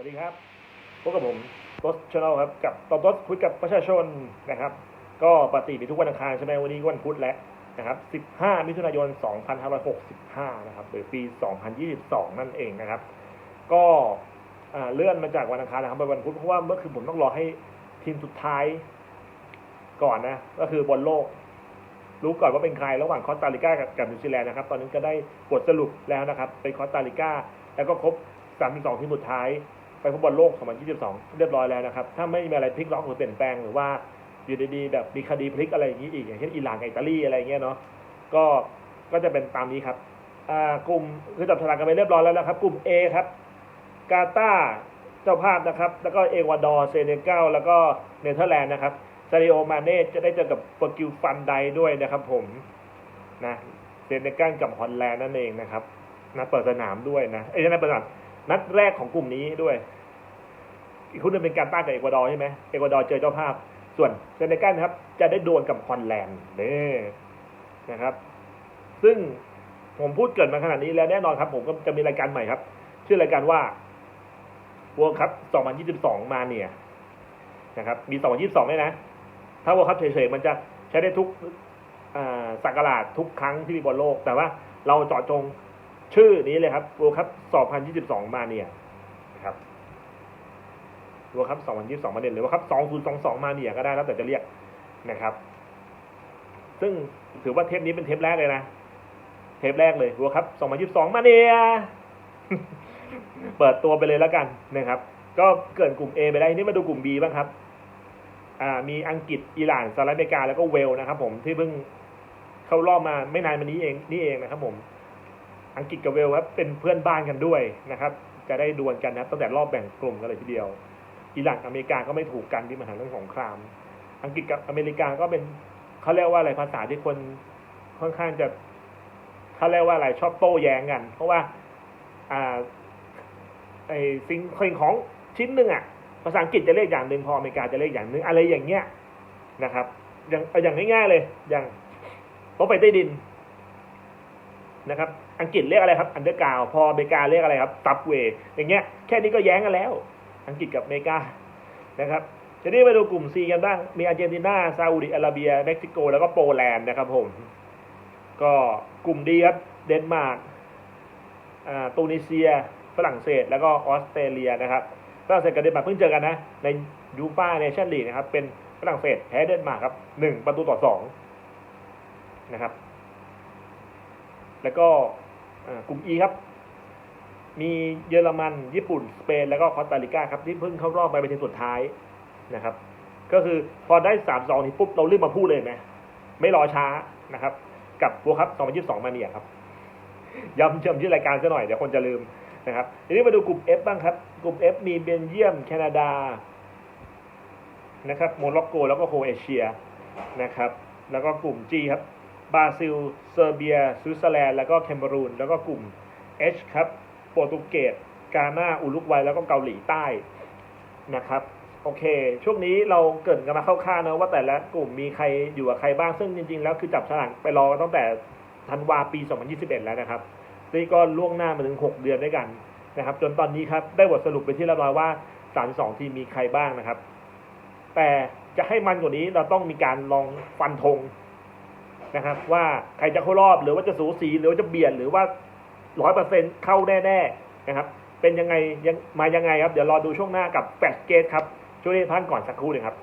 วัสดีครับ พบกับผมโตสชาแนลครับ กับตอบโตสคุยกับประชาชนนะครับ ก็ปกติทุกวันอังคารใช่ไหมวันนี้วันพุธแล้วนะครับ 15 มิถุนายน 2565 นะครับ หรือปี 2022 นั่นเองนะครับ ก็เลื่อนมาจากวันอังคารนะครับไปวันพุธเพราะว่าเมื่อคืนผมต้องรอให้ทีมสุดท้ายก่อนนะ ก็คือบอลโลก รู้ก่อนว่าเป็นใครระหว่างคอสตาริกากับกับนิวซีแลนด์นะครับ ตอนนี้ก็ได้บทสรุปแล้วนะครับ เป็นคอสตาริกาแล้วก็ครบ32ทีมสุดท้าย ไปฟุตบอลโลก 2022 เรียบร้อยแล้วนะครับ ถ้าไม่มีอะไรพลิกล็อกหรือเปลี่ยนแปลงหรือว่าอยู่ดีๆแบบมีคดีพลิกอะไรอย่างนี้อีก อย่างเช่นอิหร่านอิตาลีอะไรเงี้ยเนาะก็ก็จะเป็นตามนี้ครับอ่ากลุ่มคือจับฉลากกันไปเรียบร้อยแล้วนะครับ กลุ่ม A ครับกาตาเจ้าภาพนะครับ แล้วก็เอกวาดอร์เซเนกัลแล้วก็เนเธอร์แลนด์นะครับซาริโอมาเน่จะได้เจอกับเปอร์กิวฟันไดด้วยนะครับผมนะเซเนกัลกับฮอลแลนด์นั่นเองนะครับนัดเปิดสนามด้วยนะเอ้ยนัดเปิดสนามนัดแรกของกลุ่มนี้ด้วย อีกคู่นึงเป็นการต้านกับเอกวาดอร์ใช่ไหมเอกวาดอร์เจอเจ้าภาพ ส่วนเซเนกัลนะครับ จะได้ดวลกับฮอลแลนด์นี่นะครับ ซึ่งผมพูดเกิดมาขนาดนี้แล้วแน่นอนครับ ผมก็จะมีรายการใหม่ครับ ชื่อรายการว่า World Cup 2022 มาเนี่ยนะครับ มี 2022ด้วยนะ ถ้า World Cup เฉยๆ มันจะใช้ได้ทุกอ่าสักการาชทุกครั้งที่มีบอลโลก แต่ว่าเราเจาะจงชื่อนี้เลยครับ World Cup 2022 มาเนี่ยนะครับ World Cup 2022มาเนี่ยหรือว่าครับ2022มาเนี่ยก็ได้แล้วแต่จะเรียกนะครับ ซึ่งถือว่าเทปนี้เป็นเทปแรกเลยนะเทปแรกเลย World Cup 2022มาเนี่ยเปิดตัวไปเลยแล้วกันนะครับ ก็เกิดกลุ่ม A ไปได้นี่มาดูกลุ่ม B บ้างครับอ่ามีอังกฤษอิหร่านสหรัฐอเมริกาแล้วก็เวลนะครับผมที่เพิ่งเข้ารอบมาไม่นานมานี้เองนี่เองนะครับผมอังกฤษกับเวลครับเป็นเพื่อนบ้านกันด้วยนะครับ จะได้ดวลกันนะตั้งแต่รอบแบ่งกลุ่มกันเลยทีเดียว อิหร่านกับอเมริกาก็ไม่ถูกกันที่มาหาเรื่องสงคราม อังกฤษกับอเมริกาก็เป็นเขาเรียกว่าอะไรภาษาที่คนค่อนข้างจะเขาเรียกว่าอะไรชอบโต้แย้งกัน เพราะว่าอ่าไอ้สิ่งสิ่งของชิ้นหนึ่งอะภาษาอังกฤษจะเรียกอย่างหนึ่งพออเมริกาจะเรียกอย่างหนึ่งอะไรอย่างเงี้ยนะครับ อย่างอาอย่างง่ายๆเลย อย่างรถไฟใต้ดินนะครับ อังกฤษเรียกอะไรครับอันเดอร์กาวพออเมริกาเรียกอะไรครับซับเวย์อย่างเงี้ยแค่นี้ก็แย้งกันแล้ว อังกฤษกับเมกานะครับทีนี้มาดูกลุ่ม C กันบ้าง มีอาร์เจนตินา ซาอุดิอาระเบีย เม็กซิโก แล้วก็โปแลนด์นะครับผม ก็กลุ่มดีครับ เดนมาร์กตูนิเซีย ฝรั่งเศส แล้วก็ออสเตรเลียนะครับ ฝรั่งเศสกับเดนมาร์กเพิ่งเจอกันนะ ในยูฟ่าเนชั่นลีกนะครับ เป็นฝรั่งเศสแพ้เดนมาร์กครับหนึ่งประตูต่อสองนะครับ แล้วก็กลุ่ม E ครับ มีเยอรมัน ญี่ปุ่น สเปน แล้วก็คอสตาริกาครับที่เพิ่งเข้ารอบไปเป็นทีมสุดท้ายนะครับ ก็คือพอได้สามสองนี้ปุ๊บเรารีบมาพูดเลยไหมไม่รอช้านะครับ กับวัวครับ2022มาเนี่ยครับย้ำเชื่อมชื่อรายการซะหน่อยเดี๋ยวคนจะลืมนะครับทีนี้มาดูกลุ่ม F บ้างครับ กลุ่ม F มีเบลเยียม แคนาดานะครับโมร็อกโก แล้วก็โครเอเชียนะครับ แล้วก็กลุ่ม G ครับบราซิล เซอร์เบีย สวิตเซอร์แลนด์แล้วก็แคเมรูนแล้วก็กลุ่ม H ครับ รตุเกสกาหน้าอุรุกวัยแล้วก็เกาหลีใต้นะครับโอเค ช่วงนี้เราเกรินกันมาคร่าวๆนะว่าแต่ละกลุ่มมีใครอยู่กับใครบ้างซึ่งจริง ๆ แล้วคือจับฉลากไปรอตั้งแต่ธันวาปี 2021 แล้วนะครับนี่ก็ล่วงหน้ามาถึง 6 เดือนด้วยกันนะครับ จนตอนนี้ครับได้บทสรุปไปที่เรียบร้อยว่า 32 ทีมมีใครบ้างนะครับ แต่จะให้มันกว่านี้เราต้องมีการลองฟันธงนะครับ ว่าใครจะเข้ารอบหรือว่าจะสูสีหรือว่าจะเบียดหรือว่า ร้อยเปอร์เซ็นเข้าแน่ๆนะครับ เป็นยังไงยังมายังไงครับ เดี๋ยวรอดูช่วงหน้ากับแฟชเกตครับ ช่วยพันก่อนสักครู่หนึ่งครับ